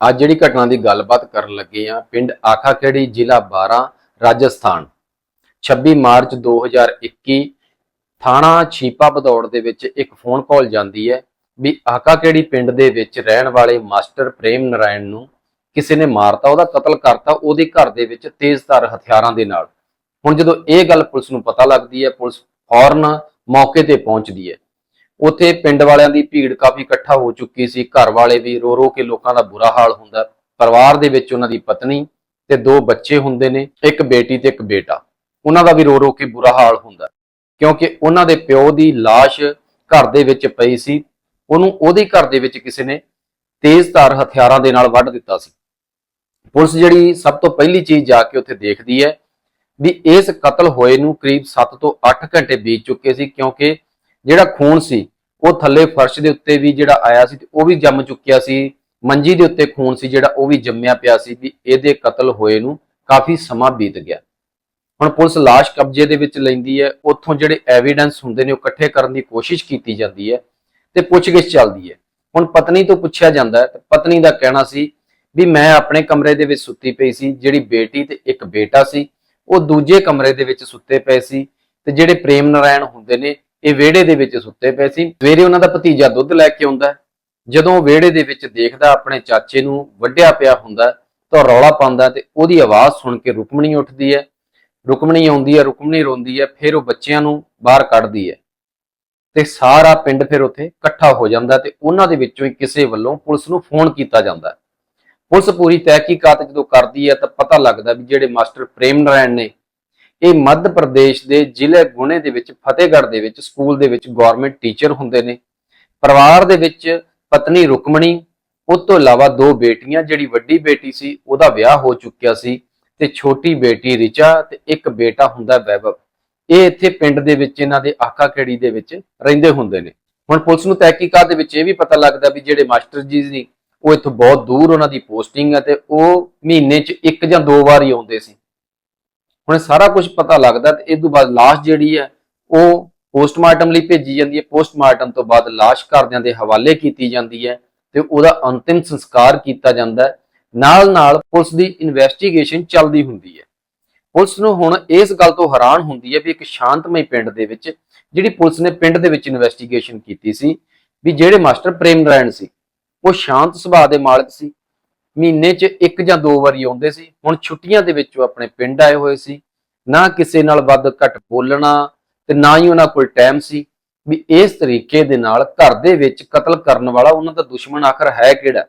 ਅੱਜ ਜਿਹੜੀ ਘਟਨਾ ਦੀ ਗੱਲਬਾਤ ਕਰਨ ਲੱਗੇ ਆ ਪਿੰਡ ਆਖਾਖੇੜੀ ਜ਼ਿਲ੍ਹਾ 12 ਰਾਜਸਥਾਨ। 26 ਮਾਰਚ 2021 ਥਾਣਾ ਛੀਪਾ ਬਦੌੜ ਦੇ ਵਿੱਚ ਇੱਕ ਫੋਨ ਕਾਲ ਜਾਂਦੀ ਹੈ ਵੀ ਆਖਾਖੇੜੀ ਪਿੰਡ ਦੇ ਵਿੱਚ ਰਹਿਣ ਵਾਲੇ ਮਾਸਟਰ ਪ੍ਰੇਮ ਨਰਾਇਣ ਨੂੰ ਕਿਸੇ ਨੇ ਮਾਰਤਾ, ਉਹਦਾ ਕਤਲ ਕਰਤਾ, ਉਹਦੇ ਘਰ ਦੇ ਵਿੱਚ ਤੇਜ਼ਧਾਰ ਹਥਿਆਰਾਂ ਦੇ ਨਾਲ। ਹੁਣ ਜਦੋਂ ਇਹ ਗੱਲ ਪੁਲਿਸ ਨੂੰ ਪਤਾ ਲੱਗਦੀ ਹੈ, ਪੁਲਿਸ ਫੌਰਨ ਮੌਕੇ ਤੇ ਪਹੁੰਚਦੀ ਹੈ। ਉੱਥੇ ਪਿੰਡ ਵਾਲਿਆਂ ਦੀ ਭੀੜ ਕਾਫੀ ਇਕੱਠਾ ਹੋ ਚੁੱਕੀ ਸੀ। ਘਰ ਵਾਲੇ ਵੀ ਰੋ ਰੋ ਕੇ ਲੋਕਾਂ ਦਾ ਬੁਰਾ ਹਾਲ ਹੁੰਦਾ। ਪਰਿਵਾਰ ਦੇ ਵਿੱਚ ਉਹਨਾਂ ਦੀ ਪਤਨੀ ਤੇ ਦੋ ਬੱਚੇ ਹੁੰਦੇ ਨੇ, ਇੱਕ ਬੇਟੀ ਤੇ ਇੱਕ ਬੇਟਾ। ਉਹਨਾਂ ਦਾ ਵੀ ਰੋ ਰੋ ਕੇ ਬੁਰਾ ਹਾਲ ਹੁੰਦਾ। ਕਿਉਂਕਿ ਉਹਨਾਂ ਦੇ ਪਿਓ ਦੀ ਲਾਸ਼ ਘਰ ਦੇ ਵਿੱਚ ਪਈ ਸੀ। ਉਹਨੂੰ ਉਹਦੇ ਘਰ ਦੇ ਵਿੱਚ ਕਿਸੇ ਨੇ ਤੇਜ਼ਧਾਰ ਹਥਿਆਰਾਂ ਦੇ ਨਾਲ ਵੱਢ ਦਿੱਤਾ ਸੀ। ਪੁਲਿਸ ਜਿਹੜੀ ਸਭ ਤੋਂ ਪਹਿਲੀ ਚੀਜ਼ ਜਾ ਕੇ ਉੱਥੇ ਦੇਖਦੀ ਹੈ ਵੀ ਇਸ ਕਤਲ ਹੋਏ ਨੂੰ ਕਰੀਬ 7 ਤੋਂ 8 ਘੰਟੇ ਬੀਤ ਚੁੱਕੇ ਸੀ ਕਿਉਂਕਿ ਜਿਹੜਾ ਖੂਨ ਸੀ, ਉਹ ਥੱਲੇ ਫਰਸ਼ ਦੇ ਉੱਤੇ ਵੀ ਜਿਹੜਾ ਆਇਆ ਸੀ ਤੇ ਉਹ ਵੀ ਜੰਮ ਚੁੱਕਿਆ ਸੀ। ਮੰਜੀ ਦੇ ਉੱਤੇ ਖੂਨ ਸੀ ਜਿਹੜਾ, ਉਹ ਵੀ ਜੰਮਿਆ ਪਿਆ ਸੀ ਵੀ ਇਹਦੇ ਕਤਲ ਹੋਏ ਨੂੰ ਕਾਫੀ ਸਮਾਂ ਬੀਤ ਗਿਆ। ਹੁਣ ਪੁਲਿਸ ਲਾਸ਼ ਕਬਜ਼ੇ ਦੇ ਵਿੱਚ ਲੈਂਦੀ ਹੈ, ਉੱਥੋਂ ਜਿਹੜੇ ਐਵੀਡੈਂਸ ਹੁੰਦੇ ਨੇ ਉਹ ਇਕੱਠੇ ਕਰਨ ਦੀ ਕੋਸ਼ਿਸ਼ ਕੀਤੀ ਜਾਂਦੀ ਹੈ ਤੇ ਪੁੱਛਗਿੱਛ ਚੱਲਦੀ ਹੈ। ਹੁਣ ਪਤਨੀ ਤੋਂ ਪੁੱਛਿਆ ਜਾਂਦਾ ਹੈ ਪਤਨੀ ਦਾ ਕਹਿਣਾ ਸੀ ਵੀ ਮੈਂ ਆਪਣੇ ਕਮਰੇ ਦੇ ਵਿੱਚ ਸੁੱਤੀ ਪਈ ਸੀ, ਜਿਹੜੀ ਬੇਟੀ ਤੇ ਇੱਕ ਬੇਟਾ ਸੀ, ਉਹ ਦੂਜੇ ਕਮਰੇ ਦੇ ਵਿੱਚ ਸੁੱਤੇ ਪਏ ਸੀ ਤੇ ਜਿਹੜੇ ਪ੍ਰੇਮ ਨਾਰਾਇਣ ਹੁੰਦੇ ਨੇ ਇਹ ਵਿਹੜੇ ਦੇ ਵਿੱਚ ਸੁੱਤੇ ਪਏ ਸੀ। ਸਵੇਰੇ ਉਹਨਾਂ ਦਾ ਭਤੀਜਾ ਦੁੱਧ ਲੈ ਕੇ ਆਉਂਦਾ ਜਦੋਂ ਵਿਹੜੇ ਦੇ ਵਿੱਚ ਦੇਖਦਾ, ਆਪਣੇ ਚਾਚੇ ਨੂੰ ਵੱਢਿਆ ਪਿਆ ਹੁੰਦਾ ਤਾਂ ਰੌਲਾ ਪਾਉਂਦਾ ਤੇ ਉਹਦੀ ਆਵਾਜ਼ ਸੁਣ ਕੇ ਰੁਕਮਣੀ ਉੱਠਦੀ ਹੈ। ਰੁਕਮਣੀ ਆਉਂਦੀ ਹੈ, ਰੁਕਮਣੀ ਰੋਂਦੀ ਹੈ, ਫਿਰ ਉਹ ਬੱਚਿਆਂ ਨੂੰ ਬਾਹਰ ਕੱਢਦੀ ਹੈ ਤੇ ਸਾਰਾ ਪਿੰਡ ਫਿਰ ਉੱਥੇ ਇਕੱਠਾ ਹੋ ਜਾਂਦਾ ਤੇ ਉਹਨਾਂ ਦੇ ਵਿੱਚੋਂ ਹੀ ਕਿਸੇ ਵੱਲੋਂ ਪੁਲਿਸ ਨੂੰ ਫੋਨ ਕੀਤਾ ਜਾਂਦਾ ਪੁਲਿਸ ਪੂਰੀ ਤਹਿਕੀਕਾਤ ਜਦੋਂ ਕਰਦੀ ਹੈ ਤਾਂ ਪਤਾ ਲੱਗਦਾ ਵੀ ਜਿਹੜੇ ਮਾਸਟਰ ਪ੍ਰੇਮ ਨਾਰਾਇਣ ਨੇ ਇਹ ਮੱਧ ਪ੍ਰਦੇਸ਼ ਦੇ ਜ਼ਿਲ੍ਹੇ ਗੁਣੇ ਦੇ ਵਿੱਚ, ਫਤਿਹਗੜ੍ਹ ਦੇ ਵਿੱਚ, ਸਕੂਲ ਦੇ ਵਿੱਚ ਗਵਰਨਮੈਂਟ ਟੀਚਰ ਹੁੰਦੇ ਨੇ। ਪਰਿਵਾਰ ਦੇ ਵਿੱਚ ਪਤਨੀ ਰੁਕਮਣੀ, ਉਸ ਤੋਂ ਇਲਾਵਾ ਦੋ ਬੇਟੀਆਂ, ਜਿਹੜੀ ਵੱਡੀ ਬੇਟੀ ਸੀ, ਉਹਦਾ ਵਿਆਹ ਹੋ ਚੁੱਕਿਆ ਸੀ ਤੇ ਛੋਟੀ ਬੇਟੀ ਰਿਚਾ ਤੇ ਇੱਕ ਬੇਟਾ ਹੁੰਦਾ ਵੈਭਵ। ਇਹ ਇੱਥੇ ਪਿੰਡ ਦੇ ਵਿੱਚ, ਇਹਨਾਂ ਦੇ ਆਕਾ ਖੇੜੀ ਦੇ ਵਿੱਚ ਰਹਿੰਦੇ ਹੁੰਦੇ ਨੇ। ਹੁਣ ਪੁਲਿਸ ਨੂੰ ਤਹਿਕੀਕਾਤ ਦੇ ਵਿੱਚ ਇਹ ਵੀ ਪਤਾ ਲੱਗਦਾ ਵੀ ਜਿਹੜੇ ਮਾਸਟਰ ਜੀ ਸੀ, ਉਹ ਇੱਥੋਂ ਬਹੁਤ ਦੂਰ ਉਹਨਾਂ ਦੀ ਪੋਸਟਿੰਗ ਹੈ ਤੇ ਉਹ ਮਹੀਨੇ 'ਚ ਇੱਕ ਜਾਂ ਦੋ ਵਾਰ ਹੀ ਆਉਂਦੇ ਸੀ। ਹੁਣ ਸਾਰਾ ਕੁਝ ਪਤਾ ਲੱਗਦਾ ਤੇ ਇਸ ਤੋਂ ਬਾਅਦ ਲਾਸ਼ ਜਿਹੜੀ ਹੈ, ਉਹ ਪੋਸਟਮਾਰਟਮ ਲਈ ਭੇਜੀ ਜਾਂਦੀ ਹੈ। ਪੋਸਟਮਾਰਟਮ ਤੋਂ ਬਾਅਦ ਲਾਸ਼ ਘਰਦਿਆਂ ਦੇ ਹਵਾਲੇ ਕੀਤੀ ਜਾਂਦੀ ਹੈ ਤੇ ਉਹਦਾ ਅੰਤਿਮ ਸੰਸਕਾਰ ਕੀਤਾ ਜਾਂਦਾ ਹੈ। ਨਾਲ ਨਾਲ ਪੁਲਿਸ ਦੀ ਇਨਵੈਸਟੀਗੇਸ਼ਨ ਚੱਲਦੀ ਹੁੰਦੀ ਹੈ। ਪੁਲਿਸ ਨੂੰ ਹੁਣ ਇਸ ਗੱਲ ਤੋਂ ਹੈਰਾਨ ਹੁੰਦੀ ਹੈ ਵੀ ਇੱਕ ਸ਼ਾਂਤਮਈ ਪਿੰਡ ਦੇ ਵਿੱਚ, ਜਿਹੜੀ ਪੁਲਿਸ ਨੇ ਪਿੰਡ ਦੇ ਵਿੱਚ ਇਨਵੈਸਟੀਗੇਸ਼ਨ ਕੀਤੀ ਸੀ, ਵੀ ਜਿਹੜੇ ਮਾਸਟਰ ਪ੍ਰੇਮ ਨਾਰਾਇਣ ਸੀ, ਉਹ ਸ਼ਾਂਤ ਸੁਭਾਅ ਦੇ ਮਾਲਕ ਸੀ। ਮਹੀਨੇ 'ਚ ਇੱਕ ਜਾਂ ਦੋ ਵਾਰੀ ਆਉਂਦੇ ਸੀ। ਹੁਣ ਛੁੱਟੀਆਂ ਦੇ ਵਿੱਚ ਉਹ ਆਪਣੇ ਪਿੰਡ ਆਏ ਹੋਏ ਸੀ। ਨਾ ਕਿਸੇ ਨਾਲ ਵੱਧ ਘੱਟ ਬੋਲਣਾ ਤੇ ਨਾ ਹੀ ਉਹਨਾਂ ਕੋਲ ਟਾਈਮ ਸੀ ਵੀ ਇਸ ਤਰੀਕੇ ਦੇ ਨਾਲ ਘਰ ਦੇ ਵਿੱਚ ਕਤਲ ਕਰਨ ਵਾਲਾ ਉਹਨਾਂ ਦਾ ਦੁਸ਼ਮਣ ਆਖਰ ਹੈ ਕਿਹੜਾ?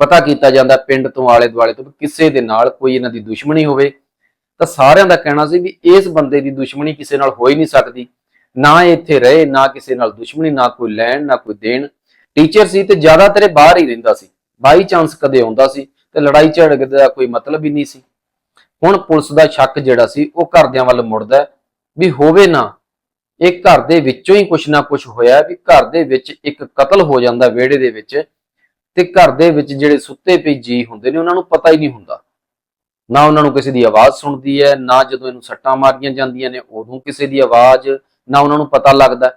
ਪਤਾ ਕੀਤਾ ਜਾਂਦਾ ਪਿੰਡ ਤੋਂ ਆਲੇ ਦੁਆਲੇ ਤੋਂ ਵੀ ਕਿਸੇ ਦੇ ਨਾਲ ਕੋਈ ਇਹਨਾਂ ਦੀ ਦੁਸ਼ਮਣੀ ਹੋਵੇ। ਤਾਂ ਸਾਰਿਆਂ ਦਾ ਕਹਿਣਾ ਸੀ ਵੀ ਇਸ ਬੰਦੇ ਦੀ ਦੁਸ਼ਮਣੀ ਕਿਸੇ ਨਾਲ ਹੋ ਹੀ ਨਹੀਂ ਸਕਦੀ। ਨਾ ਇਹ ਇੱਥੇ ਰਹੇ, ਨਾ ਕਿਸੇ ਨਾਲ ਦੁਸ਼ਮਣੀ, ਨਾ ਕੋਈ ਲੈਣ, ਨਾ ਕੋਈ ਦੇਣ। ਟੀਚਰ ਸੀ ਤੇ ਜ਼ਿਆਦਾਤਰ ਇਹ ਬਾਹਰ ਹੀ ਰਹਿੰਦਾ ਸੀ। ਬਾਈ ਚਾਂਸ ਕਦੇ ਆਉਂਦਾ ਸੀ ਤੇ ਲੜਾਈ ਝੜਕ ਦਾ ਕੋਈ ਮਤਲਬ ਹੀ ਨਹੀਂ ਸੀ। ਹੁਣ ਪੁਲਿਸ ਦਾ ਸ਼ੱਕ ਜਿਹੜਾ ਸੀ, ਉਹ ਘਰਦਿਆਂ ਵੱਲ ਮੁੜਦਾ ਵੀ ਹੋਵੇ ਨਾ, ਇਹ ਘਰ ਦੇ ਵਿੱਚੋਂ ਹੀ ਕੁਛ ਨਾ ਕੁਛ ਹੋਇਆ ਵੀ ਘਰ ਦੇ ਵਿੱਚ ਇੱਕ ਕਤਲ ਹੋ ਜਾਂਦਾ ਵਿਹੜੇ ਦੇ ਵਿੱਚ ਤੇ ਘਰ ਦੇ ਵਿੱਚ ਜਿਹੜੇ ਸੁੱਤੇ ਪਈ ਜੀ ਹੁੰਦੇ ਨੇ, ਉਹਨਾਂ ਨੂੰ ਪਤਾ ਹੀ ਨਹੀਂ ਹੁੰਦਾ। ਨਾ ਉਹਨਾਂ ਨੂੰ ਕਿਸੇ ਦੀ ਆਵਾਜ਼ ਸੁਣਦੀ ਹੈ, ਨਾ ਜਦੋਂ ਇਹਨੂੰ ਸੱਟਾਂ ਮਾਰੀਆਂ ਜਾਂਦੀਆਂ ਨੇ, ਉਦੋਂ ਕਿਸੇ ਦੀ ਆਵਾਜ਼, ਨਾ ਉਹਨਾਂ ਨੂੰ ਪਤਾ ਲੱਗਦਾ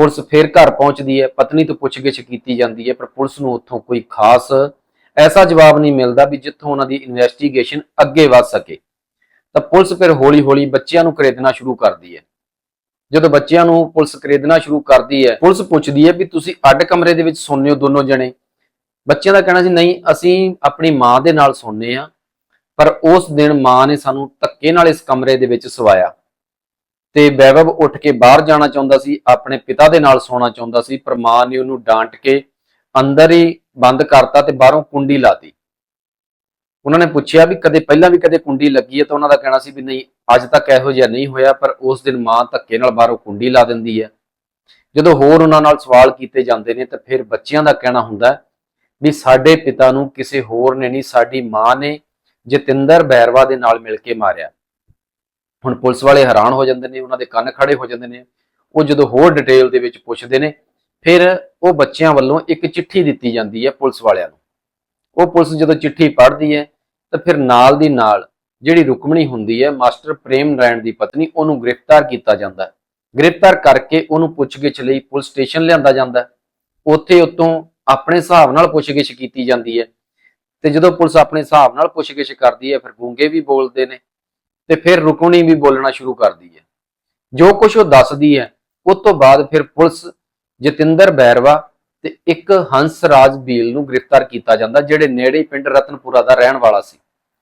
ਪੁਲਿਸ ਫੇਰ ਘਰ ਪਹੁੰਚਦੀ ਹੈ, ਪਤਨੀ ਤੋਂ ਪੁੱਛਗਿੱਛ ਕੀਤੀ ਜਾਂਦੀ ਹੈ, ਪਰ ਪੁਲਿਸ ਨੂੰ ਉੱਥੋਂ ਕੋਈ ਖਾਸ ਐਸਾ ਜਵਾਬ ਨਹੀਂ ਮਿਲਦਾ ਵੀ ਜਿੱਥੋਂ ਉਹਨਾਂ ਦੀ ਇਨਵੈਸਟੀਗੇਸ਼ਨ ਅੱਗੇ ਵੱਧ ਸਕੇ। ਤਾਂ ਪੁਲਿਸ ਫਿਰ ਹੌਲੀ-ਹੌਲੀ ਬੱਚਿਆਂ ਨੂੰ ਖਰੀਦਣਾ ਸ਼ੁਰੂ ਕਰਦੀ ਹੈ। ਜਦੋਂ ਬੱਚਿਆਂ ਨੂੰ ਪੁਲਿਸ ਖਰੀਦਣਾ ਸ਼ੁਰੂ ਕਰਦੀ ਹੈ, ਪੁਲਿਸ ਪੁੱਛਦੀ ਹੈ ਵੀ ਤੁਸੀਂ ਅੱਡ ਕਮਰੇ ਦੇ ਵਿੱਚ ਸੌਂਦੇ ਹੋ ਦੋਨੋਂ ਜਣੇ? ਬੱਚਿਆਂ ਦਾ ਕਹਿਣਾ ਸੀ, ਨਹੀਂ, ਅਸੀਂ ਆਪਣੀ ਮਾਂ ਦੇ ਨਾਲ ਸੌਂਦੇ ਆ ਪਰ ਉਸ ਦਿਨ ਮਾਂ ਨੇ ਸਾਨੂੰ ਧੱਕੇ ਨਾਲ ਇਸ ਕਮਰੇ ਦੇ ਵਿੱਚ ਸਵਾਇਆ। ਤੇ ਵੈਭਵ ਉੱਠ ਕੇ ਬਾਹਰ ਜਾਣਾ ਚਾਹੁੰਦਾ ਸੀ, ਆਪਣੇ ਪਿਤਾ ਦੇ ਨਾਲ ਸੌਣਾ ਚਾਹੁੰਦਾ ਸੀ, ਪਰ ਮਾਂ ਨੇ ਉਹਨੂੰ ਡਾਂਟ ਕੇ ਅੰਦਰ ਹੀ ਬੰਦ ਕਰਤਾ ਤੇ ਬਾਹਰੋਂ ਕੁੰਡੀ ਲਾਤੀ। ਉਹਨਾਂ ਨੇ ਪੁੱਛਿਆ ਵੀ ਕਦੇ ਪਹਿਲਾਂ ਵੀ ਕਦੇ ਕੁੰਡੀ ਲੱਗੀ ਹੈ ਤਾਂ ਉਹਨਾਂ ਦਾ ਕਹਿਣਾ ਸੀ ਵੀ ਨਹੀਂ, ਅੱਜ ਤੱਕ ਇਹੋ ਜਿਹਾ ਨਹੀਂ ਹੋਇਆ, ਪਰ ਉਸ ਦਿਨ ਮਾਂ ਧੱਕੇ ਨਾਲ ਬਾਹਰੋਂ ਕੁੰਡੀ ਲਾ ਦਿੰਦੀ ਹੈ। ਜਦੋਂ ਹੋਰ ਉਹਨਾਂ ਨਾਲ ਸਵਾਲ ਕੀਤੇ ਜਾਂਦੇ ਨੇ ਤਾਂ ਫਿਰ ਬੱਚਿਆਂ ਦਾ ਕਹਿਣਾ ਹੁੰਦਾ ਵੀ ਸਾਡੇ ਪਿਤਾ ਨੂੰ ਕਿਸੇ ਹੋਰ ਨੇ ਨਹੀਂ, ਸਾਡੀ ਮਾਂ ਨੇ ਜਤਿੰਦਰ ਬੈਰਵਾ ਦੇ ਨਾਲ ਮਿਲ ਕੇ ਮਾਰਿਆ। ਹੁਣ ਪੁਲਿਸ ਵਾਲੇ ਹੈਰਾਨ ਹੋ ਜਾਂਦੇ ਨੇ, ਉਹਨਾਂ ਦੇ ਕੰਨ ਖੜੇ ਹੋ ਜਾਂਦੇ ਨੇ। ਉਹ ਜਦੋਂ ਹੋਰ ਡਿਟੇਲ ਦੇ ਵਿੱਚ ਪੁੱਛਦੇ ਨੇ, ਫਿਰ ਉਹ ਬੱਚਿਆਂ ਵੱਲੋਂ ਇੱਕ ਚਿੱਠੀ ਦਿੱਤੀ ਜਾਂਦੀ ਹੈ ਪੁਲਿਸ ਵਾਲਿਆਂ ਨੂੰ। ਉਹ ਪੁਲਿਸ ਜਦੋਂ ਚਿੱਠੀ ਪੜ੍ਹਦੀ ਹੈ, ਤਾਂ ਫਿਰ ਨਾਲ ਦੀ ਨਾਲ ਜਿਹੜੀ ਰੁਕਮਣੀ ਹੁੰਦੀ ਹੈ, ਮਾਸਟਰ ਪ੍ਰੇਮ ਨਾਰਾਇਣ ਦੀ ਪਤਨੀ, ਉਹਨੂੰ ਗ੍ਰਿਫਤਾਰ ਕੀਤਾ ਜਾਂਦਾ ਹੈ। ਗ੍ਰਿਫਤਾਰ ਕਰਕੇ ਉਹਨੂੰ ਪੁੱਛਗਿੱਛ ਲਈ ਪੁਲਿਸ ਸਟੇਸ਼ਨ ਲਿਆਂਦਾ ਜਾਂਦਾ ਉੱਥੇ ਉਤੋਂ ਆਪਣੇ ਹਿਸਾਬ ਨਾਲ ਪੁੱਛਗਿੱਛ ਕੀਤੀ ਜਾਂਦੀ ਹੈ। ਤੇ ਜਦੋਂ ਪੁਲਿਸ ਆਪਣੇ ਹਿਸਾਬ ਨਾਲ ਪੁੱਛਗਿੱਛ ਕਰਦੀ ਹੈ, ਫਿਰ ਗੂੰਗੇ ਵੀ ਬੋਲਦੇ ਨੇ। ਤੇ ਫਿਰ ਰੁਕਣੀ ਵੀ ਬੋਲਣਾ ਸ਼ੁਰੂ ਕਰਦੀ ਹੈ। ਜੋ ਕੁਝ ਉਹ ਦੱਸਦੀ ਹੈ, ਉਸ ਤੋਂ ਬਾਅਦ ਫਿਰ ਪੁਲਿਸ ਜਤਿੰਦਰ ਬੈਰਵਾ ਤੇ ਇੱਕ ਹੰਸ ਰਾਜ ਬੀਲ ਨੂੰ ਗ੍ਰਿਫਤਾਰ ਕੀਤਾ ਜਾਂਦਾ, ਜਿਹੜੇ ਨੇੜੇ ਪਿੰਡ ਰਤਨਪੁਰਾ ਦਾ ਰਹਿਣ ਵਾਲਾ ਸੀ।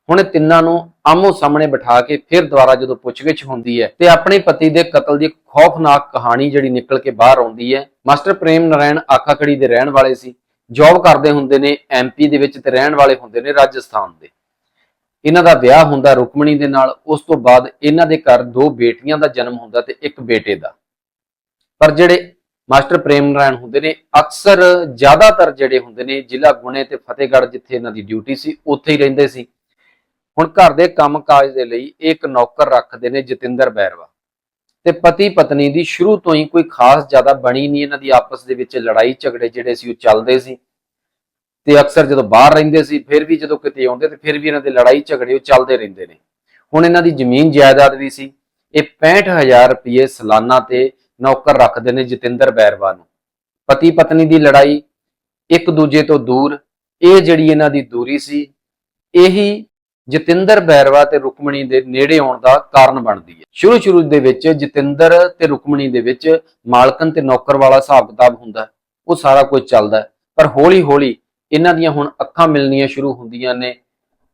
ਹੁਣ ਤਿੰਨਾਂ ਨੂੰ ਆਮੋ ਸਾਹਮਣੇ ਬਿਠਾ ਕੇ ਫਿਰ ਦੁਬਾਰਾ ਜਦੋਂ ਪੁੱਛਗਿੱਛ ਹੁੰਦੀ ਹੈ ਤੇ ਆਪਣੇ ਪਤੀ ਦੇ ਕਤਲ ਦੀ ਖੌਫਨਾਕ ਕਹਾਣੀ ਜਿਹੜੀ ਨਿਕਲ ਕੇ ਬਾਹਰ ਆਉਂਦੀ ਹੈ, ਮਾਸਟਰ ਪ੍ਰੇਮ ਨਾਰਾਇਣ ਆਖਾਖੜੀ ਦੇ ਰਹਿਣ ਵਾਲੇ ਸੀ, ਜੌਬ ਕਰਦੇ ਹੁੰਦੇ ਨੇ ਐਮਪੀ ਦੇ ਵਿੱਚ ਤੇ ਰਹਿਣ ਵਾਲੇ ਹੁੰਦੇ ਨੇ ਰਾਜਸਥਾਨ ਦੇ। ਇਹਨਾਂ ਦਾ ਵਿਆਹ ਹੁੰਦਾ ਰੁਕਮਣੀ ਦੇ ਨਾਲ, ਉਸ ਤੋਂ ਬਾਅਦ ਇਹਨਾਂ ਦੇ ਘਰ ਦੋ ਬੇਟੀਆਂ ਦਾ ਜਨਮ ਹੁੰਦਾ ਤੇ ਇੱਕ ਬੇਟੇ ਦਾ। ਪਰ ਜਿਹੜੇ ਮਾਸਟਰ ਪ੍ਰੇਮ ਨਾਰਾਇਣ ਹੁੰਦੇ ਨੇ, ਅਕਸਰ ਜ਼ਿਆਦਾਤਰ ਜਿਹੜੇ ਹੁੰਦੇ ਨੇ, ਜ਼ਿਲ੍ਹਾ ਗੁਣੇ ਤੇ ਫਤਿਹਗੜ੍ਹ ਜਿੱਥੇ ਇਹਨਾਂ ਦੀ ਡਿਊਟੀ ਸੀ, ਉੱਥੇ ਹੀ ਰਹਿੰਦੇ ਸੀ। ਹੁਣ ਘਰ ਦੇ ਕੰਮਕਾਜ ਦੇ ਲਈ ਇਹ ਇੱਕ ਨੌਕਰ ਰੱਖਦੇ ਨੇ ਜਤਿੰਦਰ ਬੈਰਵਾ। ਤੇ ਪਤੀ ਪਤਨੀ ਦੀ ਸ਼ੁਰੂ ਤੋਂ ਹੀ ਕੋਈ ਖਾਸ ਜ਼ਿਆਦਾ ਬਣੀ ਨਹੀਂ, ਇਹਨਾਂ ਦੀ ਆਪਸ ਦੇ ਵਿੱਚ ਲੜਾਈ ਝਗੜੇ ਜਿਹੜੇ ਸੀ, ਉਹ ਚੱਲਦੇ ਸੀ। ਤੇ ਅਕਸਰ ਜਦੋਂ ਬਾਹਰ ਰਹਿੰਦੇ ਸੀ, ਫਿਰ ਵੀ ਜਦੋਂ ਕਿਤੇ ਆਉਂਦੇ, ਤੇ ਫਿਰ ਵੀ ਇਹਨਾਂ ਦੇ ਲੜਾਈ ਝਗੜੇ ਉਹ ਚੱਲਦੇ ਰਹਿੰਦੇ ਨੇ। ਹੁਣ ਇਹਨਾਂ ਦੀ ਜ਼ਮੀਨ ਜਾਇਦਾਦ ਵੀ ਸੀ। ਇਹ 65000 ਰੁਪਏ ਸਾਲਾਨਾ ਤੇ ਨੌਕਰ ਰੱਖਦੇ ਨੇ ਜਤਿੰਦਰ ਬੈਰਵਾ ਨੂੰ। ਪਤੀ ਪਤਨੀ ਦੀ ਲੜਾਈ ਇੱਕ ਦੂਜੇ ਤੋਂ ਦੂਰ, ਇਹ ਜਿਹੜੀ ਇਹਨਾਂ ਦੀ ਦੂਰੀ ਸੀ, ਇਹੀ ਜਤਿੰਦਰ ਬੈਰਵਾ ਤੇ ਰੁਕਮਣੀ ਦੇ ਨੇੜੇ ਆਉਣ ਦਾ ਕਾਰਨ ਬਣਦੀ ਹੈ। ਸ਼ੁਰੂ ਸ਼ੁਰੂ ਦੇ ਵਿੱਚ ਜਤਿੰਦਰ ਤੇ ਰੁਕਮਣੀ ਦੇ ਵਿੱਚ ਮਾਲਕਨ ਤੇ ਨੌਕਰ ਵਾਲਾ ਹਿਸਾਬ ਕਿਤਾਬ ਹੁੰਦਾ, ਉਹ ਸਾਰਾ ਕੁਝ ਚੱਲਦਾ ਹੈ। ਪਰ ਹੌਲੀ ਹੌਲੀ ਇਹਨਾਂ ਦੀਆਂ ਹੁਣ ਅੱਖਾਂ ਮਿਲਣੀਆਂ ਸ਼ੁਰੂ ਹੁੰਦੀਆਂ ਨੇ।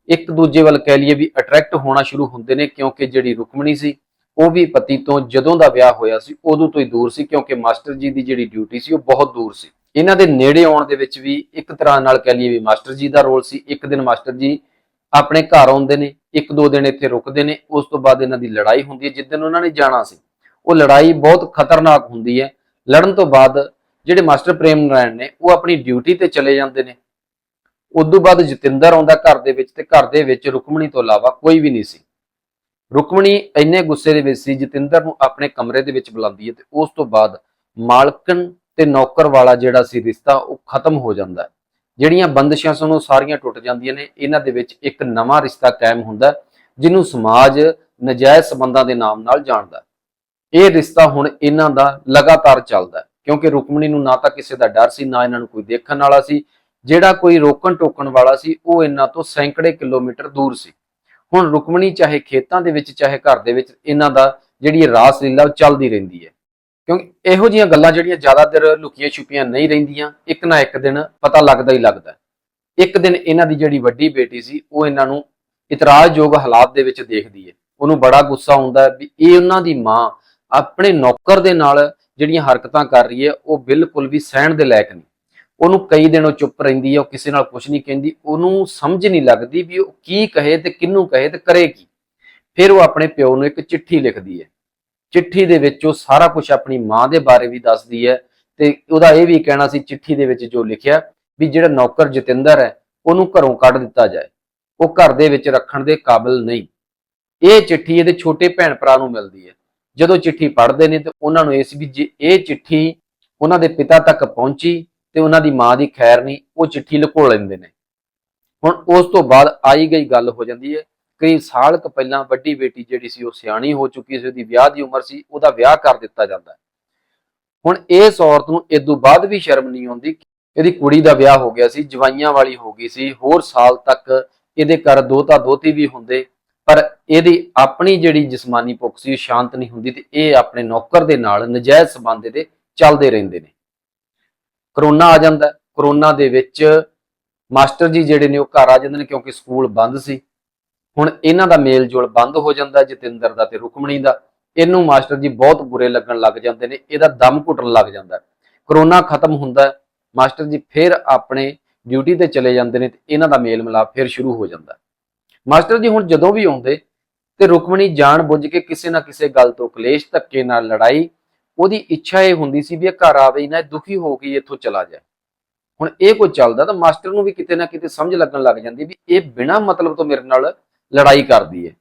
ਇੱਕ ਦੂਜੇ ਵੱਲ ਕਹਿ ਲਈਏ ਵੀ ਅਟਰੈਕਟ ਹੋਣਾ ਸ਼ੁਰੂ ਹੁੰਦੇ ਨੇ ਕਿਉਂਕਿ ਜਿਹੜੀ ਰੁਕਮਣੀ ਸੀ, ਉਹ ਵੀ ਪਤੀ ਤੋਂ ਜਦੋਂ ਦਾ ਵਿਆਹ ਹੋਇਆ ਸੀ, ਉਦੋਂ ਤੋਂ ਹੀ ਦੂਰ ਸੀ ਕਿਉਂਕਿ ਮਾਸਟਰ ਜੀ ਦੀ ਜਿਹੜੀ ਡਿਊਟੀ ਸੀ, ਉਹ ਬਹੁਤ ਦੂਰ ਸੀ। ਇਹਨਾਂ ਦੇ ਨੇੜੇ ਆਉਣ ਦੇ ਵਿੱਚ ਵੀ ਇੱਕ ਤਰ੍ਹਾਂ ਨਾਲ ਕਹਿ ਲਈਏ ਵੀ ਮਾਸਟਰ ਜੀ ਦਾ ਰੋਲ ਸੀ। ਇੱਕ ਦਿਨ ਮਾਸਟਰ ਜੀ ਆਪਣੇ ਘਰ ਆਉਂਦੇ ਨੇ, ਇੱਕ ਦੋ ਦਿਨ ਇੱਥੇ ਰੁਕਦੇ ਨੇ, ਉਸ ਤੋਂ ਬਾਅਦ ਇਹਨਾਂ ਦੀ ਲੜਾਈ ਹੁੰਦੀ ਹੈ। ਜਿਸ ਉਹਨਾਂ ਨੇ ਜਾਣਾ ਸੀ, ਉਹ ਲੜਾਈ ਬਹੁਤ ਖਤਰਨਾਕ ਹੁੰਦੀ ਹੈ। ਲੜਨ ਤੋਂ ਬਾਅਦ ਜਿਹੜੇ ਮਾਸਟਰ ਪ੍ਰੇਮ ਨਾਰਾਇਣ ਨੇ, ਉਹ ਆਪਣੀ ਡਿਊਟੀ ਤੇ ਚਲੇ ਜਾਂਦੇ ਨੇ। ਉਦੋਂ ਬਾਅਦ ਜਤਿੰਦਰ ਆਉਂਦਾ ਘਰ ਦੇ ਵਿੱਚ ਤੇ ਘਰ ਦੇ ਵਿੱਚ ਰੁਕਮਣੀ ਤੋਂ ਇਲਾਵਾ ਕੋਈ ਵੀ ਨਹੀਂ ਸੀ। ਰੁਕਮਣੀ ਇੰਨੇ ਗੁੱਸੇ ਦੇ ਵਿੱਚ ਸੀ, ਜਤਿੰਦਰ ਨੂੰ ਆਪਣੇ ਕਮਰੇ ਦੇ ਵਿੱਚ ਬੁਲਾਉਂਦੀ ਹੈ ਤੇ ਉਸ ਤੋਂ ਬਾਅਦ ਮਾਲਕਨ ਤੇ ਨੌਕਰ ਵਾਲਾ ਜਿਹੜਾ ਸੀ ਰਿਸ਼ਤਾ, ਉਹ ਖਤਮ ਹੋ ਜਾਂਦਾ ਹੈ। ਜਿਹੜੀਆਂ ਬੰਦਸ਼ਾਂ ਸਨ, ਉਹ ਸਾਰੀਆਂ ਟੁੱਟ ਜਾਂਦੀਆਂ ਨੇ। ਇਹਨਾਂ ਦੇ ਵਿੱਚ ਇੱਕ ਨਵਾਂ ਰਿਸ਼ਤਾ ਕਾਇਮ ਹੁੰਦਾ ਜਿਹਨੂੰ ਸਮਾਜ ਨਜਾਇਜ਼ ਸਬੰਧਾਂ ਦੇ ਨਾਮ ਨਾਲ ਜਾਣਦਾ ਇਹ ਰਿਸ਼ਤਾ ਹੁਣ ਇਹਨਾਂ ਦਾ ਲਗਾਤਾਰ ਚੱਲਦਾ ਕਿਉਂਕਿ ਰੁਕਮਣੀ ਨੂੰ ਨਾ ਤਾਂ ਕਿਸੇ ਦਾ ਡਰ ਸੀ, ਨਾ ਇਹਨਾਂ ਨੂੰ ਕੋਈ ਦੇਖਣ ਵਾਲਾ ਸੀ ਜਿਹੜਾ ਕੋਈ ਰੋਕਣ ਟੋਕਣ ਵਾਲਾ ਸੀ, ਉਹ ਇਹਨਾਂ ਤੋਂ ਸੈਂਕੜੇ ਕਿਲੋਮੀਟਰ ਦੂਰ ਸੀ। ਹੁਣ ਰੁਕਮਣੀ ਚਾਹੇ ਖੇਤਾਂ ਦੇ ਵਿੱਚ, ਚਾਹੇ ਘਰ ਦੇ ਵਿੱਚ, ਇਹਨਾਂ ਦਾ ਜਿਹੜੀ ਇਹ ਰਾਸ ਲੀਲਾ, ਉਹ ਚੱਲਦੀ ਰਹਿੰਦੀ ਹੈ। ਕਿਉਂਕਿ ਇਹੋ ਜਿਹੀਆਂ ਗੱਲਾਂ ਜਿਹੜੀਆਂ ਜ਼ਿਆਦਾ ਜ਼ਿਆਦਾਤਰ ਲੁਕੀਆਂ ਛੁਪੀਆਂ ਨਹੀਂ ਰਹਿੰਦੀਆਂ, ਇੱਕ ਨਾ ਇੱਕ ਦਿਨ ਪਤਾ ਲੱਗਦਾ ਹੀ ਲੱਗਦਾ ਇੱਕ ਦਿਨ ਇਹਨਾਂ ਦੀ ਜਿਹੜੀ ਵੱਡੀ ਬੇਟੀ ਸੀ, ਉਹ ਇਹਨਾਂ ਨੂੰ ਇਤਰਾਜ਼ਯੋਗ ਹਾਲਾਤ ਦੇ ਵਿੱਚ ਦੇਖਦੀ ਹੈ। ਉਹਨੂੰ ਬੜਾ ਗੁੱਸਾ ਆਉਂਦਾ ਵੀ ਇਹ ਉਹਨਾਂ ਦੀ ਮਾਂ ਆਪਣੇ ਨੌਕਰ ਦੇ ਨਾਲ ਜਿਹੜੀਆਂ ਹਰਕਤਾਂ ਕਰ ਰਹੀ ਹੈ, ਉਹ ਬਿਲਕੁਲ ਵੀ ਸਹਿਣ ਦੇ ਲਾਇਕ ਨਹੀਂ। ਉਹਨੂੰ ਕਈ ਦਿਨ ਉਹ ਚੁੱਪ ਰਹਿੰਦੀ ਹੈ ਉਹ ਕਿਸੇ ਨਾਲ ਕੁਝ ਨਹੀਂ ਕਹਿੰਦੀ, ਉਹਨੂੰ ਸਮਝ ਨਹੀਂ ਲੱਗਦੀ ਵੀ ਉਹ ਕੀ ਕਹੇ ਤੇ ਕਿਹਨੂੰ ਕਹੇ ਤੇ ਕਰੇ ਕੀ। ਫਿਰ ਉਹ ਆਪਣੇ ਪਿਓ ਨੂੰ ਇੱਕ ਚਿੱਠੀ ਲਿਖਦੀ ਹੈ। ਚਿੱਠੀ ਦੇ ਵਿੱਚ ਉਹ ਸਾਰਾ ਕੁਝ ਆਪਣੀ ਮਾਂ ਦੇ ਬਾਰੇ ਵੀ ਦੱਸਦੀ ਹੈ ਤੇ ਉਹਦਾ ਇਹ ਵੀ ਕਹਿਣਾ ਸੀ, ਚਿੱਠੀ ਦੇ ਵਿੱਚ ਜੋ ਲਿਖਿਆ ਵੀ ਜਿਹੜਾ ਨੌਕਰ ਜਤਿੰਦਰ ਹੈ, ਉਹਨੂੰ ਘਰੋਂ ਕੱਢ ਦਿੱਤਾ ਜਾਏ। ਉਹ ਘਰ ਦੇ ਵਿੱਚ ਰੱਖਣ ਦੇ ਕਾਬਿਲ ਨਹੀਂ। ਇਹ ਚਿੱਠੀ ਇਹਦੇ ਛੋਟੇ ਭੈਣ ਭਰਾ ਨੂੰ ਮਿਲਦੀ ਹੈ। ਜਦੋਂ ਚਿੱਠੀ ਪੜ੍ਹਦੇ ਨੇ ਤੇ ਉਹਨਾਂ ਨੂੰ ਇਸ ਵੀ ਜੇ ਇਹ ਚਿੱਠੀ ਉਹਨਾਂ ਦੇ ਪਿਤਾ ਤੱਕ ਪਹੁੰਚੀ ਤੇ ਉਹਨਾਂ ਦੀ ਮਾਂ ਦੀ ਖੈਰ ਨਹੀਂ, ਉਹ ਚਿੱਠੀ ਲੁਕੋ ਲੈਂਦੇ ਨੇ। ਹੁਣ ਉਸ ਤੋਂ ਬਾਅਦ ਆਈ ਗਈ ਗੱਲ ਹੋ ਜਾਂਦੀ ਹੈ ਕਈ ਸਾਲ ਕੁ ਪਹਿਲਾਂ ਵੱਡੀ ਬੇਟੀ ਜਿਹੜੀ ਸੀ, ਉਹ ਸਿਆਣੀ ਹੋ ਚੁੱਕੀ ਸੀ, ਉਹਦੀ ਵਿਆਹ ਦੀ ਉਮਰ ਸੀ, ਉਹਦਾ ਵਿਆਹ ਕਰ ਦਿੱਤਾ ਜਾਂਦਾ ਹੁਣ ਇਸ ਔਰਤ ਨੂੰ ਇਦੋਂ ਬਾਅਦ ਵੀ ਸ਼ਰਮ ਨਹੀਂ ਆਉਂਦੀ ਇਹਦੀ ਕੁੜੀ ਦਾ ਵਿਆਹ ਹੋ ਗਿਆ ਸੀ, ਜਵਾਈਆਂ ਵਾਲੀ ਹੋ ਗਈ ਸੀ, ਹੋਰ ਸਾਲ ਤੱਕ ਇਹਦੇ ਘਰ ਦੋਤਾ ਦੋਤੀ ਵੀ ਹੁੰਦੇ, ਪਰ ਇਹਦੀ ਆਪਣੀ ਜਿਹੜੀ ਜਿਸਮਾਨੀ ਭੁੱਖ ਸੀ, ਉਹ ਸ਼ਾਂਤ ਨਹੀਂ ਹੁੰਦੀ ਤੇ ਇਹ ਆਪਣੇ ਨੌਕਰ ਦੇ ਨਾਲ ਨਜਾਇਜ਼ ਸਬੰਧ ਦੇ ਚੱਲਦੇ ਰਹਿੰਦੇ ਨੇ। ਕਰੋਨਾ ਆ ਜਾਂਦਾ ਕਰੋਨਾ ਦੇ ਵਿੱਚ ਮਾਸਟਰ ਜੀ ਜਿਹੜੇ ਨੇ ਉਹ ਘਰ ਆ ਜਾਂਦੇ ਨੇ ਕਿਉਂਕਿ ਸਕੂਲ ਬੰਦ ਸੀ। ਹੁਣ ਇਹਨਾਂ ਦਾ ਮੇਲ ਜੋਲ ਬੰਦ ਹੋ ਜਾਂਦਾ ਜਤਿੰਦਰ ਦਾ ਤੇ ਰੁਕਮਣੀ ਦਾ। ਇਹਨੂੰ ਮਾਸਟਰ ਜੀ ਬਹੁਤ ਬੁਰੇ ਲੱਗਣ ਲੱਗ ਜਾਂਦੇ ਨੇ, ਇਹਦਾ ਦਮ ਘੁੱਟਣ ਲੱਗ ਜਾਂਦਾ ਕਰੋਨਾ ਖਤਮ ਹੁੰਦਾ ਮਾਸਟਰ ਜੀ ਫਿਰ ਆਪਣੇ ਡਿਊਟੀ ਤੇ ਚਲੇ ਜਾਂਦੇ ਨੇ ਤੇ ਇਹਨਾਂ ਦਾ ਮੇਲ ਮਿਲਾਪ ਫਿਰ ਸ਼ੁਰੂ ਹੋ ਜਾਂਦਾ ਮਾਸਟਰ ਜੀ ਹੁਣ ਜਦੋਂ ਵੀ ਆਉਂਦੇ ਤੇ ਰੁਕਮਣੀ ਜਾਣ ਬੁੱਝ ਕੇ ਕਿਸੇ ਨਾ ਕਿਸੇ ਗੱਲ ਤੋਂ ਕਲੇਸ਼ ਧੱਕੇ ਨਾਲ ਲੜਾਈ ਉਹਦੀ ਇੱਛਾ ਇਹ ਹੁੰਦੀ ਸੀ ਵੀ ਇਹ ਘਰ ਆਵੇ ਨਾ ਇਹ ਦੁਖੀ ਹੋ ਕੇ ਇੱਥੋਂ ਚਲਾ ਜਾਏ। ਹੁਣ ਇਹ ਕੋਈ ਚੱਲਦਾ ਤਾਂ ਮਾਸਟਰ ਨੂੰ ਵੀ ਕਿਤੇ ਨਾ ਕਿਤੇ ਸਮਝ ਲੱਗਣ ਲੱਗ ਜਾਂਦੀ ਵੀ ਇਹ ਬਿਨਾਂ ਮਤਲਬ ਤੋਂ ਮੇਰੇ ਨਾਲ ਲੜਾਈ ਕਰਦੀ ਹੈ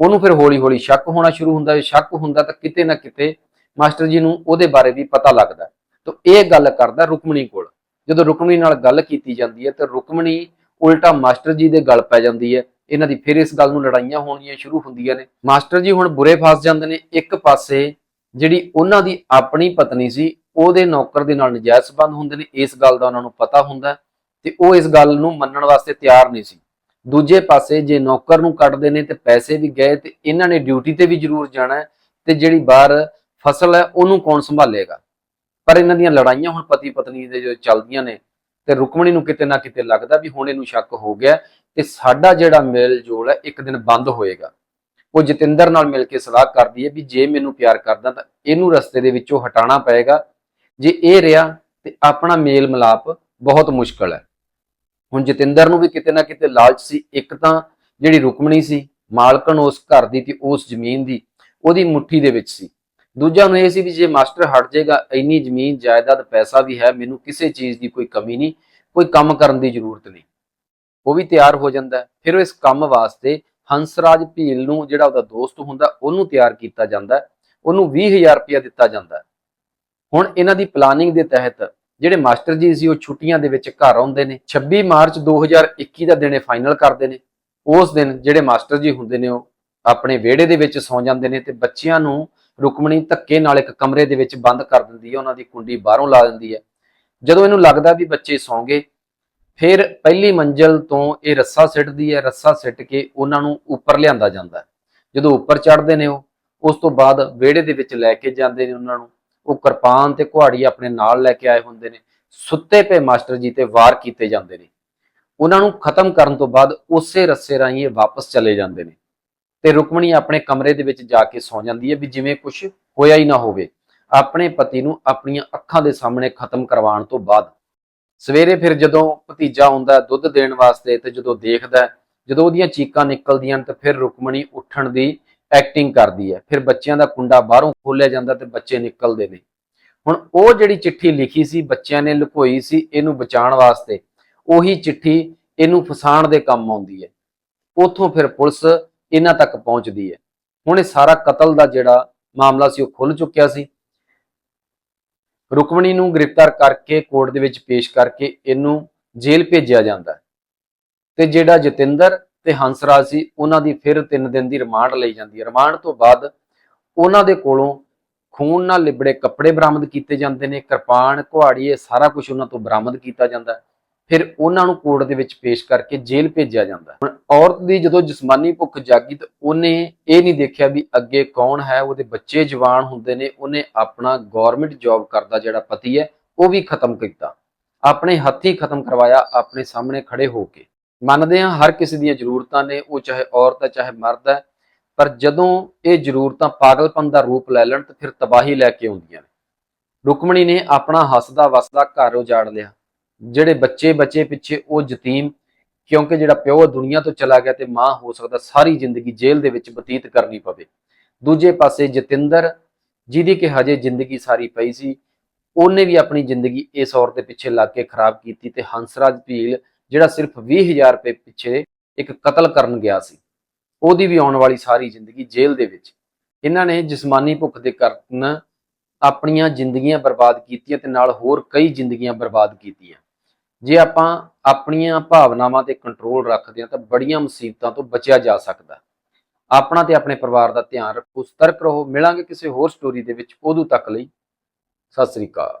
ਉਹਨੂੰ ਫਿਰ ਹੌਲੀ ਹੌਲੀ ਸ਼ੱਕ ਹੋਣਾ ਸ਼ੁਰੂ ਹੁੰਦਾ ਹੈ ਸ਼ੱਕ ਹੁੰਦਾ ਤਾਂ ਕਿਤੇ ਨਾ ਕਿਤੇ ਮਾਸਟਰ ਜੀ ਨੂੰ ਉਹਦੇ ਬਾਰੇ ਵੀ ਪਤਾ ਲੱਗਦਾ। ਤਾਂ ਇਹ ਗੱਲ ਕਰਦਾ ਰੁਕਮਣੀ ਕੋਲ। ਜਦੋਂ ਰੁਕਮਣੀ ਨਾਲ ਗੱਲ ਕੀਤੀ ਜਾਂਦੀ ਹੈ ਤਾਂ ਰੁਕਮਣੀ ਉਲਟਾ ਮਾਸਟਰ ਜੀ ਦੇ ਗਲ ਪੈ ਜਾਂਦੀ ਹੈ ਇਹਨਾਂ ਦੀ ਫਿਰ ਇਸ ਗੱਲ ਨੂੰ ਲੜਾਈਆਂ ਹੋਣੀਆਂ ਸ਼ੁਰੂ ਹੁੰਦੀਆਂ ਨੇ। ਮਾਸਟਰ ਜੀ ਹੁਣ ਬੁਰੇ ਫਸ ਜਾਂਦੇ ਨੇ। ਇੱਕ ਪਾਸੇ ਜਿਹੜੀ ਉਹਨਾਂ ਦੀ ਆਪਣੀ ਪਤਨੀ ਸੀ, ਉਹਦੇ ਨੌਕਰ ਦੇ ਨਾਲ ਨਜਾਇਜ਼ ਸੰਬੰਧ ਹੁੰਦੇ ਨੇ। ਇਸ ਗੱਲ ਦਾ ਉਹਨਾਂ ਨੂੰ ਪਤਾ ਹੁੰਦਾ ਹੈ। ਤੇ ਉਹ ਇਸ ਗੱਲ ਨੂੰ ਮੰਨਣ ਵਾਸਤੇ ਤਿਆਰ ਨਹੀਂ ਸੀ। ਦੂਜੇ ਪਾਸੇ ਜੇ ਨੌਕਰ ਨੂੰ ਕੱਢਦੇ ਨੇ ਤੇ ਪੈਸੇ ਵੀ ਗਏ ਤੇ ਇਹਨਾਂ ਨੇ ਡਿਊਟੀ ਤੇ ਵੀ ਜ਼ਰੂਰ ਜਾਣਾ ਹੈ ਤੇ ਜਿਹੜੀ ਬਾਹਰ ਫਸਲ ਹੈ, ਉਹਨੂੰ ਕੌਣ ਸੰਭਾਲੇਗਾ? ਪਰ ਇਹਨਾਂ ਦੀਆਂ ਲੜਾਈਆਂ ਹੁਣ ਪਤੀ ਪਤਨੀ ਦੇ ਜੋ ਚੱਲਦੀਆਂ ਨੇ ਤੇ ਰੁਕਮਣੀ ਨੂੰ ਕਿਤੇ ਨਾ ਕਿਤੇ ਲੱਗਦਾ ਵੀ ਹੁਣ ਇਹਨੂੰ ਸ਼ੱਕ ਹੋ ਗਿਆ ਤੇ ਸਾਡਾ ਜਿਹੜਾ ਮੇਲ ਜੋਲ ਹੈ, ਇੱਕ ਦਿਨ ਬੰਦ ਹੋਏਗਾ। ਉਹ ਜਤਿੰਦਰ ਨਾਲ ਮਿਲ ਕੇ ਸਲਾਹ ਕਰਦੀ ਹੈ ਵੀ ਜੇ ਮੈਨੂੰ ਪਿਆਰ ਕਰਦਾ ਤਾਂ ਇਹਨੂੰ ਰਸਤੇ ਦੇ ਵਿੱਚੋਂ ਹਟਾਉਣਾ ਪਏਗਾ। ਜੇ ਇਹ ਰਿਹਾ ਤੇ ਆਪਣਾ ਮੇਲ ਮਿਲਾਪ ਬਹੁਤ ਮੁਸ਼ਕਲ ਹੈ। ਹੁਣ ਜਤਿੰਦਰ ਨੂੰ ਵੀ ਕਿਤੇ ਨਾ ਕਿਤੇ ਲਾਲਚ ਸੀ। ਇੱਕ ਤਾਂ ਜਿਹੜੀ ਰੁਕਮਣੀ ਸੀ, ਮਾਲਕਣ ਉਸ ਘਰ ਦੀ ਤੇ ਉਸ ਜ਼ਮੀਨ ਦੀ, ਉਹਦੀ ਮੁੱਠੀ ਦੇ ਵਿੱਚ ਸੀ। ਦੂਜਾ ਨੂੰ ਇਹ ਸੀ ਵੀ ਜੇ ਮਾਸਟਰ ਹਟ ਜਾਏਗਾ, ਇੰਨੀ ਜ਼ਮੀਨ, ਜਾਇਦਾਦ, ਪੈਸਾ ਵੀ ਹੈ, ਮੈਨੂੰ ਕਿਸੇ ਚੀਜ਼ ਦੀ ਕੋਈ ਕਮੀ ਨਹੀਂ, ਕੋਈ ਕੰਮ ਕਰਨ ਦੀ ਜ਼ਰੂਰਤ ਨਹੀਂ। ਉਹ ਵੀ ਤਿਆਰ ਹੋ ਜਾਂਦਾ ਫਿਰ ਉਹ ਇਸ ਕੰਮ ਵਾਸਤੇ ਹੰਸਰਾਜ ਭੀਲ ਨੂੰ ਜਿਹੜਾ ਉਹਦਾ ਦੋਸਤ ਹੁੰਦਾ, ਉਹਨੂੰ ਤਿਆਰ ਕੀਤਾ ਜਾਂਦਾ ਹੈ। ਉਹਨੂੰ 20000 ਰੁਪਇਆ ਦਿੱਤਾ ਜਾਂਦਾ ਹੁਣ ਇਹਨਾਂ ਦੀ ਪਲਾਨਿੰਗ ਦੇ ਤਹਿਤ ਜਿਹੜੇ ਮਾਸਟਰ ਜੀ ਸੀ, ਉਹ ਛੁੱਟੀਆਂ ਦੇ ਵਿੱਚ ਘਰ ਆਉਂਦੇ ਨੇ 26 ਮਾਰਚ 2021 ਦਾ ਦਿਨ ਇਹ ਫਾਈਨਲ ਕਰਦੇ ਨੇ ਉਸ ਦਿਨ ਜਿਹੜੇ ਮਾਸਟਰ ਜੀ ਹੁੰਦੇ ਨੇ, ਉਹ ਆਪਣੇ ਵਿਹੜੇ ਦੇ ਵਿੱਚ ਸੌਂ ਜਾਂਦੇ ਨੇ ਤੇ ਬੱਚਿਆਂ ਨੂੰ ਰੁਕਮਣੀ ਧੱਕੇ ਨਾਲ ਇੱਕ ਕਮਰੇ ਦੇ ਵਿੱਚ ਬੰਦ ਕਰ ਦਿੰਦੀ ਹੈ, ਉਹਨਾਂ ਦੀ ਕੁੰਡੀ ਬਾਹਰੋਂ ਲਾ ਦਿੰਦੀ ਹੈ ਜਦੋਂ ਇਹਨੂੰ ਲੱਗਦਾ ਵੀ ਬੱਚੇ ਸੌਂਗੇ ਫਿਰ ਪਹਿਲੀ ਮੰਜ਼ਲ ਤੋਂ ਇਹ ਰੱਸਾ ਸਿੱਟਦੀ ਹੈ, ਰੱਸਾ ਸਿੱਟ ਕੇ ਉਹਨਾਂ ਨੂੰ ਉੱਪਰ ਲਿਆਂਦਾ ਜਾਂਦਾ ਜਦੋਂ ਉੱਪਰ ਚੜ੍ਹਦੇ ਨੇ ਉਹ, ਉਸ ਤੋਂ ਬਾਅਦ ਵਿਹੜੇ ਦੇ ਵਿੱਚ ਲੈ ਕੇ ਜਾਂਦੇ ਨੇ ਉਹਨਾਂ ਨੂੰ। ਉਹ ਕਿਰਪਾਨ ਤੇ ਕੁਹਾੜੀ ਆਪਣੇ ਨਾਲ ਲੈ ਕੇ ਆਏ ਹੁੰਦੇ ਨੇ। ਸੁੱਤੇ ਪਏ ਮਾਸਟਰ ਜੀ ਤੇ ਵਾਰ ਕੀਤੇ ਜਾਂਦੇ ਨੇ। ਉਹਨਾਂ ਨੂੰ ਖਤਮ ਕਰਨ ਤੋਂ ਬਾਅਦ ਉਸੇ ਰੱਸੇ ਰਾਹੀਂ ਇਹ ਵਾਪਸ ਚਲੇ ਜਾਂਦੇ ਨੇ। ਤੇ ਰੁਕਮਣੀ ਆਪਣੇ ਕਮਰੇ ਦੇ ਵਿੱਚ ਜਾ ਕੇ ਸੌਂ ਜਾਂਦੀ ਹੈ ਵੀ ਜਿਵੇਂ ਕੁਝ ਹੋਇਆ ਹੀ ਨਾ ਹੋਵੇ। ਆਪਣੇ ਪਤੀ ਨੂੰ ਆਪਣੀਆਂ ਅੱਖਾਂ ਦੇ ਸਾਹਮਣੇ ਖਤਮ ਕਰਵਾਉਣ ਤੋਂ ਬਾਅਦ ਸਵੇਰੇ ਫਿਰ ਜਦੋਂ ਭਤੀਜਾ ਆਉਂਦਾ ਦੁੱਧ ਦੇਣ ਵਾਸਤੇ ਤੇ ਜਦੋਂ ਦੇਖਦਾ ਜਦੋਂ ਉਹਦੀਆਂ ਚੀਕਾਂ ਨਿਕਲਦੀਆਂ ਨੇ ਤਾਂ ਫਿਰ ਰੁਕਮਣੀ ਉੱਠਣ ਦੀ ਐਕਟਿੰਗ ਕਰਦੀ ਹੈ। ਫਿਰ ਬੱਚਿਆਂ ਦਾ ਕੁੰਡਾ ਬਾਹਰੋਂ ਖੋਲਿਆ ਜਾਂਦਾ ਤੇ ਬੱਚੇ ਨਿਕਲਦੇ ਨੇ। ਹੁਣ ਉਹ ਜਿਹੜੀ ਚਿੱਠੀ ਲਿਖੀ ਸੀ, ਬੱਚਿਆਂ ਨੇ ਲੁਕੋਈ ਸੀ ਇਹਨੂੰ ਬਚਾਉਣ ਵਾਸਤੇ, ਉਹੀ ਚਿੱਠੀ ਇਹਨੂੰ ਫਸਾਉਣ ਦੇ ਕੰਮ ਆਉਂਦੀ ਹੈ। ਉਥੋਂ ਫਿਰ ਪੁਲਿਸ ਇਹਨਾਂ ਤੱਕ ਪਹੁੰਚਦੀ ਹੈ। ਹੁਣ ਇਹ ਸਾਰਾ ਕਤਲ ਦਾ ਜਿਹੜਾ ਮਾਮਲਾ ਸੀ ਉਹ ਖੁੱਲ ਚੁੱਕਿਆ ਸੀ। ਰੁਕਮਣੀ ਨੂੰ ਗ੍ਰਿਫਤਾਰ ਕਰਕੇ ਕੋਰਟ ਦੇ ਵਿੱਚ ਪੇਸ਼ ਕਰਕੇ ਇਹਨੂੰ ਜੇਲ੍ਹ ਭੇਜਿਆ ਜਾਂਦਾ ਹੈ। ਤੇ ਜਿਹੜਾ ਜਤਿੰਦਰ ਤੇ ਹੰਸਰਾਜ ਸੀ, ਉਹਨਾਂ ਦੀ ਫਿਰ 3 ਦਿਨ ਦੀ ਰਿਮਾਂਡ ਲਈ ਜਾਂਦੀ ਹੈ। ਰਿਮਾਂਡ ਤੋਂ ਬਾਅਦ ਉਹਨਾਂ ਦੇ ਕੋਲੋਂ ਖੂਨ ਨਾਲ ਲਿਬੜੇ ਕੱਪੜੇ ਬਰਾਮਦ ਕੀਤੇ ਜਾਂਦੇ ਨੇ। ਕਿਰਪਾਨ ਕੁਹਾੜੀ ਇਹ ਸਾਰਾ ਕੁਝ ਉਹਨਾਂ ਤੋਂ ਬਰਾਮਦ ਕੀਤਾ ਜਾਂਦਾ ਫਿਰ ਉਹਨਾਂ ਨੂੰ ਕੋਰਟ ਦੇ ਵਿੱਚ ਪੇਸ਼ ਕਰਕੇ ਜੇਲ੍ਹ ਭੇਜਿਆ ਜਾਂਦਾ। ਹੁਣ ਔਰਤ ਦੀ ਜਦੋਂ ਜਿਸਮਾਨੀ ਭੁੱਖ ਜਾਗੀ ਤਾਂ ਉਹਨੇ ਇਹ ਨਹੀਂ ਦੇਖਿਆ ਵੀ ਅੱਗੇ ਕੌਣ ਹੈ, ਉਹਦੇ ਬੱਚੇ ਜਵਾਨ ਹੁੰਦੇ ਨੇ, ਉਹਨੇ ਆਪਣਾ ਗਵਰਨਮੈਂਟ ਜੌਬ ਕਰਦਾ ਜਿਹੜਾ ਪਤੀ ਹੈ, ਉਹ ਵੀ ਖਤਮ ਕੀਤਾ। ਆਪਣੇ ਹੱਥੀਂ ਖਤਮ ਕਰਵਾਇਆ, ਆਪਣੇ ਸਾਹਮਣੇ ਖੜੇ ਹੋ ਕੇ। ਮੰਨਦੇ ਹਾਂ ਹਰ ਕਿਸੇ ਦੀਆਂ ਜ਼ਰੂਰਤਾਂ ਨੇ, ਉਹ ਚਾਹੇ ਔਰਤ ਹੈ, ਚਾਹੇ ਮਰਦ ਹੈ, ਪਰ ਜਦੋਂ ਇਹ ਜ਼ਰੂਰਤਾਂ ਪਾਗਲਪਨ ਦਾ ਰੂਪ ਲੈ ਲੈਣ ਤਾਂ ਫਿਰ ਤਬਾਹੀ ਲੈ ਕੇ ਆਉਂਦੀਆਂ ਨੇ। ਰੁਕਮਣੀ ਨੇ ਆਪਣਾ ਹੱਸਦਾ ਵਸਦਾ ਘਰ ਉਜਾੜ ਲਿਆ। ਜਿਹੜੇ ਬੱਚੇ ਬੱਚੇ ਪਿੱਛੇ ਉਹ ਯਤੀਮ, ਕਿਉਂਕਿ ਜਿਹੜਾ ਪਿਓ ਦੁਨੀਆ ਤੋਂ ਚਲਾ ਗਿਆ ਤੇ ਮਾਂ ਹੋ ਸਕਦਾ ਸਾਰੀ ਜ਼ਿੰਦਗੀ ਜੇਲ੍ਹ ਦੇ ਵਿੱਚ ਬਤੀਤ ਕਰਨੀ ਪਵੇ। ਦੂਜੇ ਪਾਸੇ ਜਤਿੰਦਰ, ਜਿਹਦੀ ਕਿ ਹਜੇ ਜ਼ਿੰਦਗੀ ਸਾਰੀ ਪਈ ਸੀ, ਉਹਨੇ ਵੀ ਆਪਣੀ ਜ਼ਿੰਦਗੀ ਇਸ ਔਰਤ ਦੇ ਪਿੱਛੇ ਲੱਗ ਕੇ ਖਰਾਬ ਕੀਤੀ ਤੇ ਹੰਸਰਾਜ ਭੀਲ, ਜਿਹੜਾ ਸਿਰਫ 20000 ਰੁਪਏ ਪਿੱਛੇ ਇੱਕ ਕਤਲ ਕਰਨ ਗਿਆ ਸੀ, ਉਹਦੀ ਵੀ ਆਉਣ ਵਾਲੀ ਸਾਰੀ ਜ਼ਿੰਦਗੀ ਜੇਲ੍ਹ ਦੇ ਵਿੱਚ। ਇਹਨਾਂ ਨੇ ਜਿਸਮਾਨੀ ਭੁੱਖ ਦੇ ਕਾਰਨ ਆਪਣੀਆਂ ਜ਼ਿੰਦਗੀਆਂ ਬਰਬਾਦ ਕੀਤੀਆਂ ਤੇ ਨਾਲ ਹੋਰ ਕਈ ਜ਼ਿੰਦਗੀਆਂ ਬਰਬਾਦ ਕੀਤੀਆਂ। ਜੇ ਆਪਾਂ ਆਪਣੀਆਂ ਭਾਵਨਾਵਾਂ ਤੇ ਕੰਟਰੋਲ ਰੱਖਦੇ ਹਾਂ ਤਾਂ ਬੜੀਆਂ ਮੁਸੀਬਤਾਂ ਤੋਂ ਬਚਿਆ ਜਾ ਸਕਦਾ। ਆਪਣਾ ਤੇ ਆਪਣੇ ਪਰਿਵਾਰ ਦਾ ਧਿਆਨ ਰੱਖੋ, ਸਤਰਕ ਰਹੋ, ਮਿਲਾਂਗੇ ਕਿਸੇ ਹੋਰ ਸਟੋਰੀ ਦੇ ਵਿੱਚ, ਉਦੋਂ ਤੱਕ ਲਈ, ਸਤਿ ਸ੍ਰੀ ਅਕਾਲ।